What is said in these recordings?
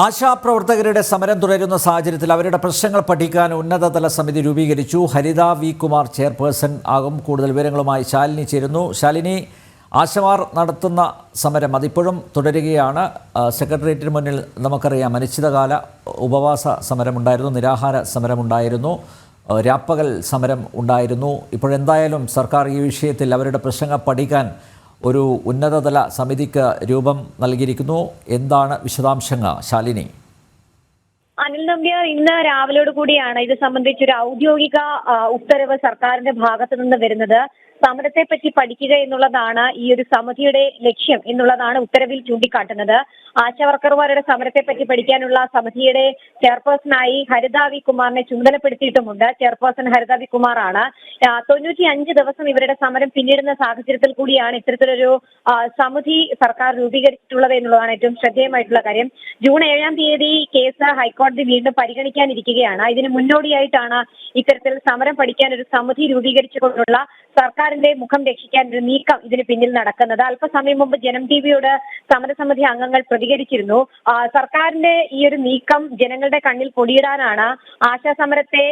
ആശാപ്രവർത്തകരുടെ സമരം തുടരുന്ന സാഹചര്യത്തിൽ അവരുടെ പ്രശ്നങ്ങൾ പഠിക്കാൻ ഉന്നതതല സമിതി രൂപീകരിച്ചു. ഹരിത വി കുമാർ ചെയർപേഴ്സൺ ആകും. കൂടുതൽ വിവരങ്ങളുമായി ശാലിനി ചേരുന്നു. ശാലിനി ആശമാർ നടത്തുന്ന സമരം അതിപ്പോഴും തുടരുകയാണ്. സെക്രട്ടേറിയറ്റിന് മുന്നിൽ നമുക്കറിയാം അനിശ്ചിതകാല ഉപവാസ സമരമുണ്ടായിരുന്നു നിരാഹാര സമരമുണ്ടായിരുന്നു. രാപ്പകൽ സമരം ഉണ്ടായിരുന്നു. ഇപ്പോഴെന്തായാലും സർക്കാർ ഈ വിഷയത്തിൽ അവരുടെ പ്രശ്നങ്ങൾ പഠിക്കാൻ ഒരു ഉന്നതതല സമിതിക്ക് രൂപം നൽകിയിരിക്കുന്നു. എന്താണ് വിശദാംശങ്ങൾ ശാലിനി? അനിൽ നമ്പ്യാർ ഇന്ന് രാവിലോട് കൂടിയാണ് ഇത് സംബന്ധിച്ചൊരു ഔദ്യോഗിക ആ, ഉത്തരവ് സർക്കാരിന്റെ ഭാഗത്തു നിന്ന് വരുന്നത്. സമരത്തെ പറ്റി പഠിക്കുക എന്നുള്ളതാണ് ഈ ഒരു സമിതിയുടെ ലക്ഷ്യം എന്നുള്ളതാണ് ഉത്തരവിൽ ചൂണ്ടിക്കാട്ടുന്നത്. ആശാവർക്കർമാരുടെ സമരത്തെ പറ്റി പഠിക്കാനുള്ള സമിതിയുടെ ചെയർപേഴ്സണായി ഹരിത വി കുമാറിനെ ചുമതലപ്പെടുത്തിയിട്ടുമുണ്ട്. ചെയർപേഴ്സൺ ഹരിത വി കുമാറാണ്. തൊണ്ണൂറ്റി അഞ്ച് ദിവസം ഇവരുടെ സമരം പിന്നിടുന്ന സാഹചര്യത്തിൽ കൂടിയാണ് ഇത്തരത്തിലൊരു സമിതി സർക്കാർ രൂപീകരിച്ചിട്ടുള്ളത് എന്നുള്ളതാണ് ഏറ്റവും ശ്രദ്ധേയമായിട്ടുള്ള കാര്യം. ജൂൺ ഏഴാം തീയതി കേസ് ഹൈക്കോടതി വീണ്ടും പരിഗണിക്കാനിരിക്കുകയാണ്. ഇതിന് മുന്നോടിയായിട്ടാണ് ഇത്തരത്തിൽ സമരം പഠിക്കാൻ ഒരു സമിതി രൂപീകരിച്ചുകൊണ്ടുള്ള സർക്കാരിന്റെ മുഖം രക്ഷിക്കാൻ ഒരു നീക്കം ഇതിന് പിന്നിൽ നടക്കുന്നത്. അല്പസമയം മുമ്പ് ജനം ടിവിയോട് സമരസമിതി അംഗങ്ങൾ പ്രതികരിച്ചിരുന്നു. സർക്കാരിന്റെ ഈ ഒരു നീക്കം ജനങ്ങളുടെ കണ്ണിൽ പൊടിയിടാനാണ് ആശാ സമരത്തെ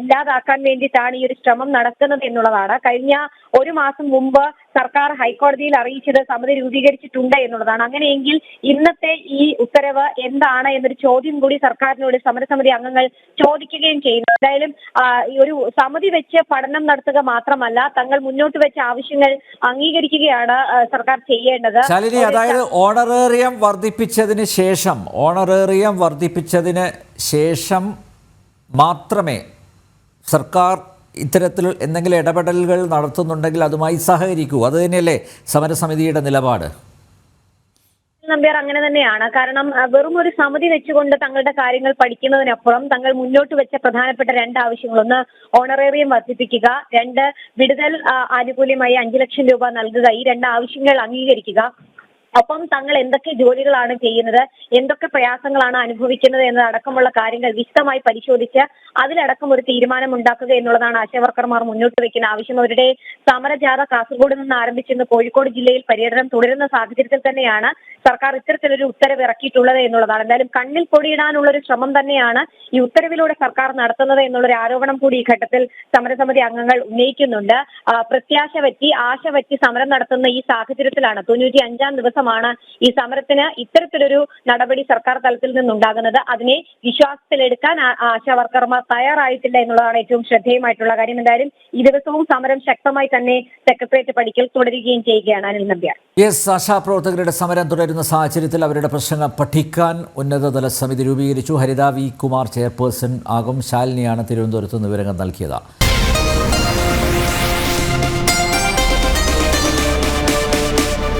ഇല്ലാതാക്കാൻ വേണ്ടിയിട്ടാണ് ഈ ഒരു ശ്രമം നടക്കുന്നത് എന്നുള്ളതാണ്. കഴിഞ്ഞ ഒരു മാസം മുമ്പ് സർക്കാർ ഹൈക്കോടതിയിൽ അറിയിച്ചത് സമിതി രൂപീകരിച്ചിട്ടുണ്ട് എന്നുള്ളതാണ്. അങ്ങനെയെങ്കിൽ ഇന്നത്തെ ഈ ഉത്തരവ് എന്താണ് എന്നൊരു ചോദ്യം കൂടി സർക്കാരിനോട് സമരസമിതി അംഗങ്ങൾ ചോദിക്കുകയും ചെയ്യുന്നു. എന്തായാലും ഒരു സമിതി വെച്ച് പഠനം നടത്തുക മാത്രമല്ല തങ്ങൾ മുന്നോട്ട് വെച്ച ആവശ്യങ്ങൾ അംഗീകരിക്കുകയാണ് സർക്കാർ ചെയ്യേണ്ടത്. ശാലിനി അതായത് ഓണറേറിയം വർദ്ധിപ്പിച്ചതിന് ശേഷം ഓണറേറിയം വർദ്ധിപ്പിച്ചതിന് ശേഷം മാത്രമേ സർക്കാർ ഇത്തരത്തിൽ എന്തെങ്കിലും ഇടപെടലുകൾ നടത്തുന്നുണ്ടെങ്കിൽ അതുമായി സഹകരിക്കൂ. അത് തന്നെയല്ലേ സമരസമിതിയുടെ നിലപാട്? നമ്പ്യാർ അങ്ങനെ തന്നെയാണ്. കാരണം വെറും ഒരു സമിതി വെച്ചുകൊണ്ട് തങ്ങളുടെ കാര്യങ്ങൾ പഠിക്കുന്നതിനപ്പുറം തങ്ങൾ മുന്നോട്ട് വെച്ച പ്രധാനപ്പെട്ട രണ്ട് ആവശ്യങ്ങൾ. ഒന്ന് ഓണറേറിയം വർദ്ധിപ്പിക്കുക. രണ്ട് വിടുതൽ ആനുകൂല്യമായി അഞ്ചു ലക്ഷം രൂപ നൽകുക. ഈ രണ്ട് ആവശ്യങ്ങൾ അംഗീകരിക്കുക. ഒപ്പം തങ്ങൾ എന്തൊക്കെ ജോലികളാണ് ചെയ്യുന്നത് എന്തൊക്കെ പ്രയാസങ്ങളാണ് അനുഭവിക്കുന്നത് എന്നതടക്കമുള്ള കാര്യങ്ങൾ വിശദമായി പരിശോധിച്ച് അതിലടക്കം ഒരു തീരുമാനം ഉണ്ടാക്കുക എന്നുള്ളതാണ് ആശാവർക്കർമാർ മുന്നോട്ട് വെക്കുന്ന ആവശ്യം. അവരുടെ സമരജാഥ കാസർഗോഡ് നിന്ന് ആരംഭിച്ചിരുന്ന കോഴിക്കോട് ജില്ലയിൽ പര്യടനം തുടരുന്ന സാഹചര്യത്തിൽ തന്നെയാണ് സർക്കാർ ഇത്തരത്തിലൊരു ഉത്തരവ് ഇറക്കിയിട്ടുള്ളത് എന്നുള്ളതാണ്. എന്തായാലും കണ്ണിൽ പൊടിയിടാനുള്ള ഒരു ശ്രമം തന്നെയാണ് ഈ ഉത്തരവിലൂടെ സർക്കാർ നടത്തുന്നത് എന്നുള്ളൊരു ആരോപണം കൂടി ഈ ഘട്ടത്തിൽ സമരസമിതി അംഗങ്ങൾ ഉന്നയിക്കുന്നുണ്ട്. പ്രത്യാശ പറ്റി ആശ പറ്റി സമരം നടത്തുന്ന ഈ സാഹചര്യത്തിലാണ് തൊണ്ണൂറ്റി അഞ്ചാം ദിവസമാണ് ഈ സമരത്തിന് ഇത്തരത്തിലൊരു നടപടി സർക്കാർ തലത്തിൽ നിന്നുണ്ടാകുന്നത്. അതിനെ വിശ്വാസത്തിലെടുക്കാൻ ആശാവർക്കർമാർ ആശാ വർക്കർമാർ തയ്യാറായിട്ടില്ല എന്നുള്ളതാണ് ഏറ്റവും ശ്രദ്ധേയമായിട്ടുള്ള കാര്യം. എന്തായാലും ഈ ദിവസവും സമരം ശക്തമായി തന്നെ സെക്രട്ടേറിയറ്റ് പഠിക്കൽ തുടരുകയും ചെയ്യുകയാണ് അനിൽ നമ്പ്യാർ. യെസ് ആശാപ്രവർത്തകരുടെ സമരം തുടരുന്ന സാഹചര്യത്തിൽ അവരുടെ പ്രശ്നങ്ങൾ പഠിക്കാൻ ഉന്നതതല സമിതി രൂപീകരിച്ചു. ഹരിത വി കുമാർ ചെയർപേഴ്സൺ ആകും ശാലിനിയാണ് തിരുവനന്തപുരത്ത് വിവരങ്ങൾ നൽകിയത്.